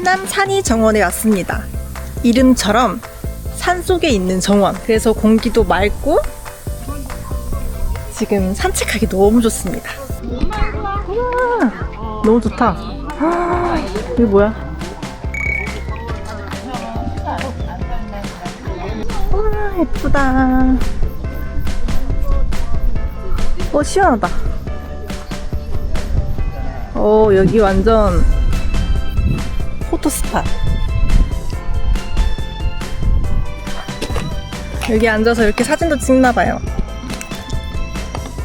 해남 산이 정원에 왔습니다. 이름처럼 산 속에 있는 정원. 그래서 공기도 맑고 지금 산책하기 너무 좋습니다. 우와, 너무 좋다. 이게 뭐야? 와 예쁘다. 어 시원하다. 어 여기 완전 포토 스팟. 여기 앉아서 이렇게 사진도 찍나 봐요.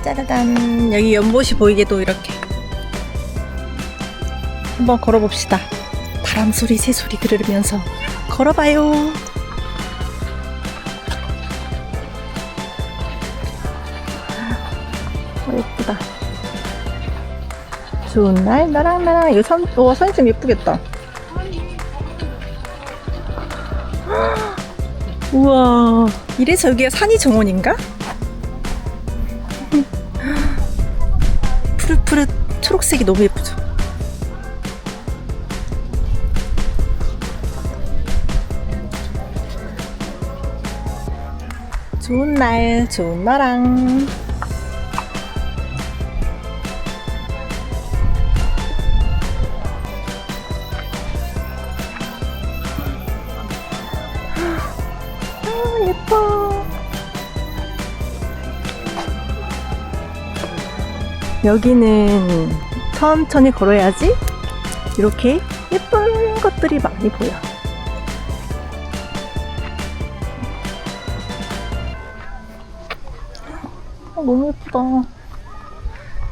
짜라단 여기 연못이 보이게도 이렇게 한번 걸어봅시다. 바람 소리, 새 소리 들으면서 걸어봐요. 어, 예쁘다. 좋은 날 나랑 나랑 이거 산, 와 사진 좀 예쁘겠다. 우와 이래서 여기가 산이 정원인가? 푸릇푸릇 초록색이 너무 예쁘죠? 좋은 날 좋은 나랑 여기는 천천히 걸어야지 이렇게 예쁜 것들이 많이 보여. 아, 너무 예쁘다.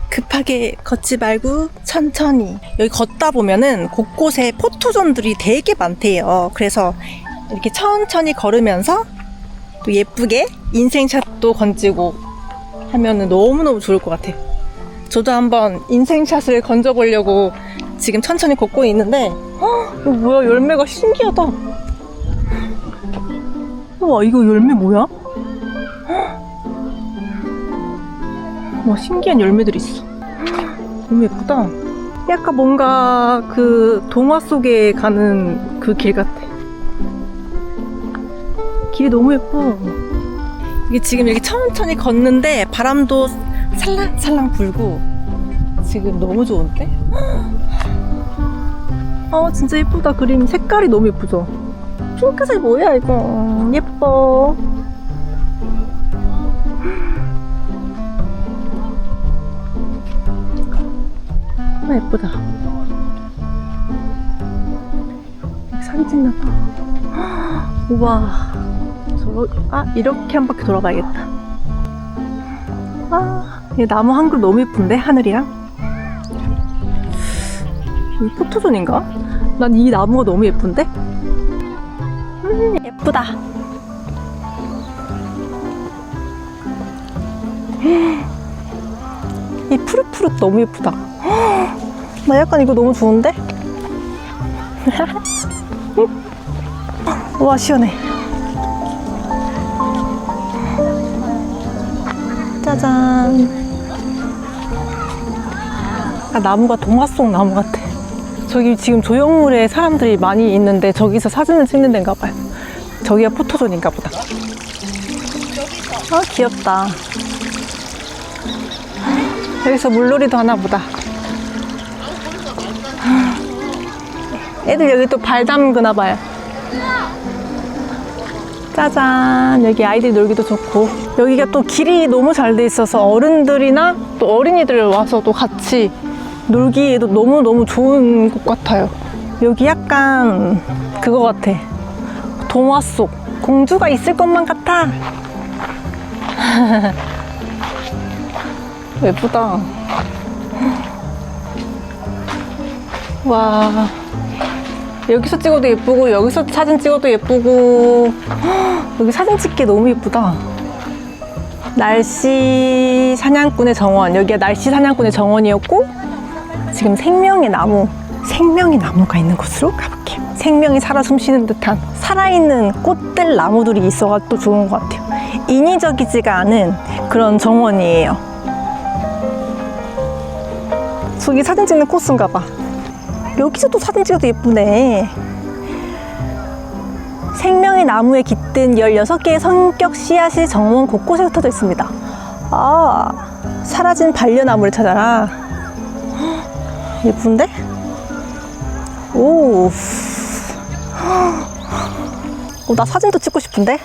급하게 걷지 말고 천천히. 여기 걷다 보면은 곳곳에 포토존들이 되게 많대요. 그래서 이렇게 천천히 걸으면서 또 예쁘게 인생샷도 건지고 하면은 너무너무 좋을 것 같아. 저도 한번 인생샷을 건져보려고 지금 천천히 걷고 있는데, 헉, 이거 뭐야, 열매가 신기하다. 우와, 이거 열매 뭐야? 헉. 와, 신기한 열매들이 있어. 헉, 너무 예쁘다. 약간 뭔가 그 동화 속에 가는 그 길 같아. 길이 너무 예뻐. 이게 지금 이렇게 천천히 걷는데 바람도 살랑살랑 불고 지금 너무 좋은데? 아 진짜 예쁘다 그림 색깔이 너무 예쁘죠? 핑크색 뭐야 이거 예뻐 아 예쁘다 사진 찍나봐 우와 저러, 아, 이렇게 한 바퀴 돌아봐야겠다. 나무 한 그루 너무 예쁜데? 하늘이랑? 이 포토존인가? 난 이 나무가 너무 예쁜데? 음, 예쁘다. 이 푸릇푸릇 너무 예쁘다. 나 약간 이거 너무 좋은데? 와, 시원해. 짜잔. 아, 나무가 동화 속 나무 같아. 저기 지금 조형물에 사람들이 많이 있는데 저기서 사진을 찍는 데인가 봐요. 저기가 포토존인가 보다. 아, 귀엽다. 여기서 물놀이도 하나 보다. 애들 여기 또 발 담그나 봐요. 짜잔 여기 아이들이 놀기도 좋고 여기가 또 길이 너무 잘 돼 있어서 어른들이나 또 어린이들 와서 또 같이 놀기에도 너무너무 좋은 곳 같아요. 여기 약간 그거 같아. 동화 속. 공주가 있을 것만 같아. 예쁘다. 와. 여기서 찍어도 예쁘고 여기서 사진 찍어도 예쁘고. 헉, 여기 사진 찍기 너무 예쁘다. 날씨 사냥꾼의 정원. 여기가 날씨 사냥꾼의 정원이었고 지금 생명의 나무 생명의 나무가 있는 곳으로 가볼게요 생명이 살아 숨쉬는 듯한 살아있는 꽃들 나무들이 있어가 또 좋은 것 같아요 인위적이지가 않은 그런 정원이에요 저기 사진 찍는 코스인가 봐 여기서 또 사진 찍어도 예쁘네. 생명의 나무에 깃든 16개의 성격 씨앗이 정원 곳곳에 흩어져 있습니다. 아, 사라진 반려나무를 찾아라. 헉, 예쁜데? 오. 어, 나 사진도 찍고 싶은데?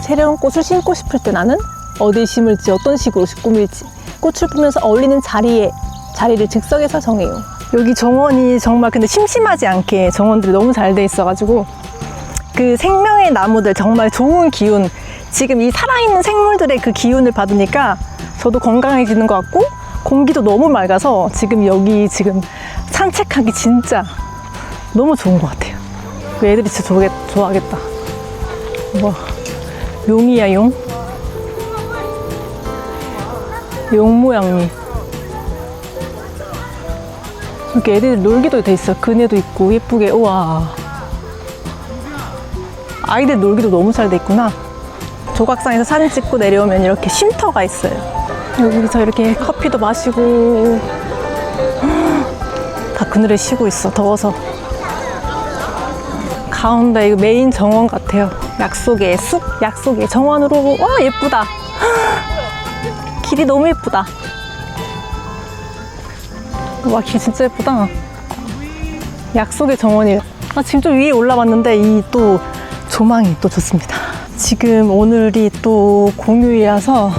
새로운 꽃을 심고 싶을 때 나는 어디 심을지 어떤 식으로 꾸밀지 꽃을 피면서 어울리는 자리에 자리를 즉석에서 정해요. 여기 정원이 정말 근데 심심하지 않게 정원들이 너무 잘 돼 있어가지고 그 생명의 나무들 정말 좋은 기운 지금 이 살아있는 생물들의 그 기운을 받으니까 저도 건강해지는 것 같고 공기도 너무 맑아서 지금 여기 지금 산책하기 진짜 너무 좋은 것 같아요. 그 애들이 진짜 좋아하겠, 좋아하겠다. 와, 용이야 용. 용 모양이. 이렇게 애들 놀기도 돼 있어. 그네도 있고 예쁘게. 우와. 아이들 놀기도 너무 잘 돼 있구나. 조각상에서 사진 찍고 내려오면 이렇게 쉼터가 있어요. 여기서 이렇게 커피도 마시고 다 그늘에 쉬고 있어. 더워서. 가운데 이거 메인 정원 같아요. 약속의 숲, 약속의 정원으로 와 예쁘다. 길이 너무 예쁘다. 와, 길 진짜 예쁘다. 약속의 정원이에요. 아, 지금 좀 위에 올라왔는데 이 또 조망이 또 좋습니다. 지금 오늘이 또 공휴일이라서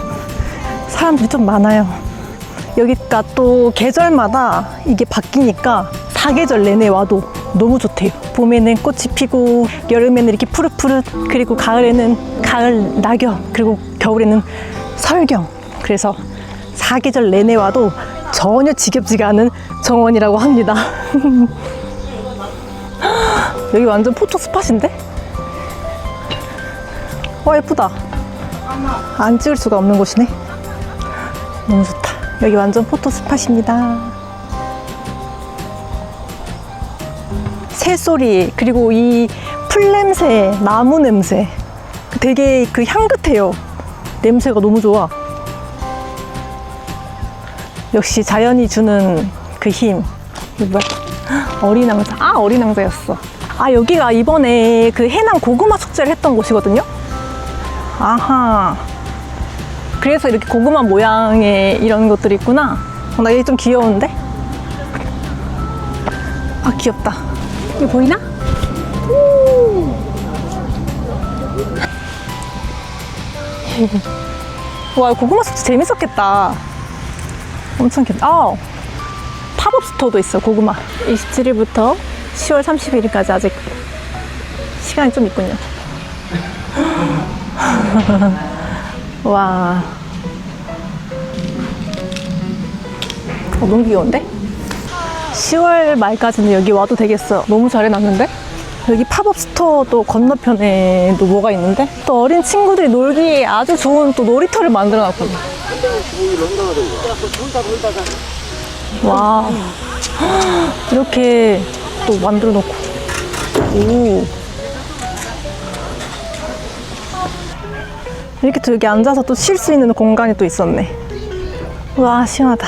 사람들이 좀 많아요. 여기가 또 계절마다 이게 바뀌니까 사계절 내내 와도 너무 좋대요. 봄에는 꽃이 피고 여름에는 이렇게 푸릇푸릇 그리고 가을에는 가을 낙엽 그리고 겨울에는 설경 그래서 사계절 내내 와도 전혀 지겹지가 않은 정원이라고 합니다. 여기 완전 포토 스팟인데? 와 예쁘다. 안 찍을 수가 없는 곳이네. 너무 좋다. 여기 완전 포토 스팟입니다. 새소리 그리고 이 풀냄새, 나무 냄새 되게 그 향긋해요. 냄새가 너무 좋아. 역시 자연이 주는 그 힘. 어린 왕자. 아, 어린 왕자였어. 아, 여기가 이번에 그 해남 고구마 축제를 했던 곳이거든요. 아하. 그래서 이렇게 고구마 모양의 이런 것들이 있구나. 어, 나 얘 좀 귀여운데? 아, 귀엽다. 이거 보이나? 와, 고구마 숙제 재밌었겠다. 엄청 귀엽다. 아, 팝업 스토어도 있어, 고구마. 27일부터 10월 31일까지 아직 시간이 좀 있군요. 와. 어, 너무 귀여운데? 10월 말까지는 여기 와도 되겠어. 너무 잘 해놨는데? 여기 팝업 스토어도 건너편에도 뭐가 있는데? 또 어린 친구들이 놀기에 아주 좋은 또 놀이터를 만들어 놨거든. 와. 이렇게 또 만들어 놓고. 오. 이렇게 또 여기 앉아서 또 쉴 수 있는 공간이 또 있었네. 와, 시원하다.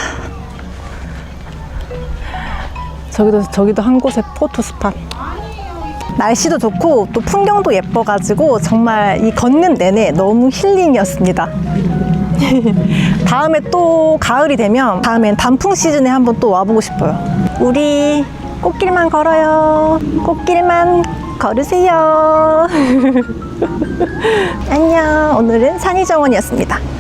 저기도, 저기도 한 곳에 포토 스팟. 날씨도 좋고 또 풍경도 예뻐가지고 정말 이 걷는 내내 너무 힐링이었습니다. 다음에 또 가을이 되면 다음엔 단풍 시즌에 한번 또 와보고 싶어요. 우리 꽃길만 걸어요. 꽃길만 걸으세요. 안녕. 오늘은 산이정원이었습니다.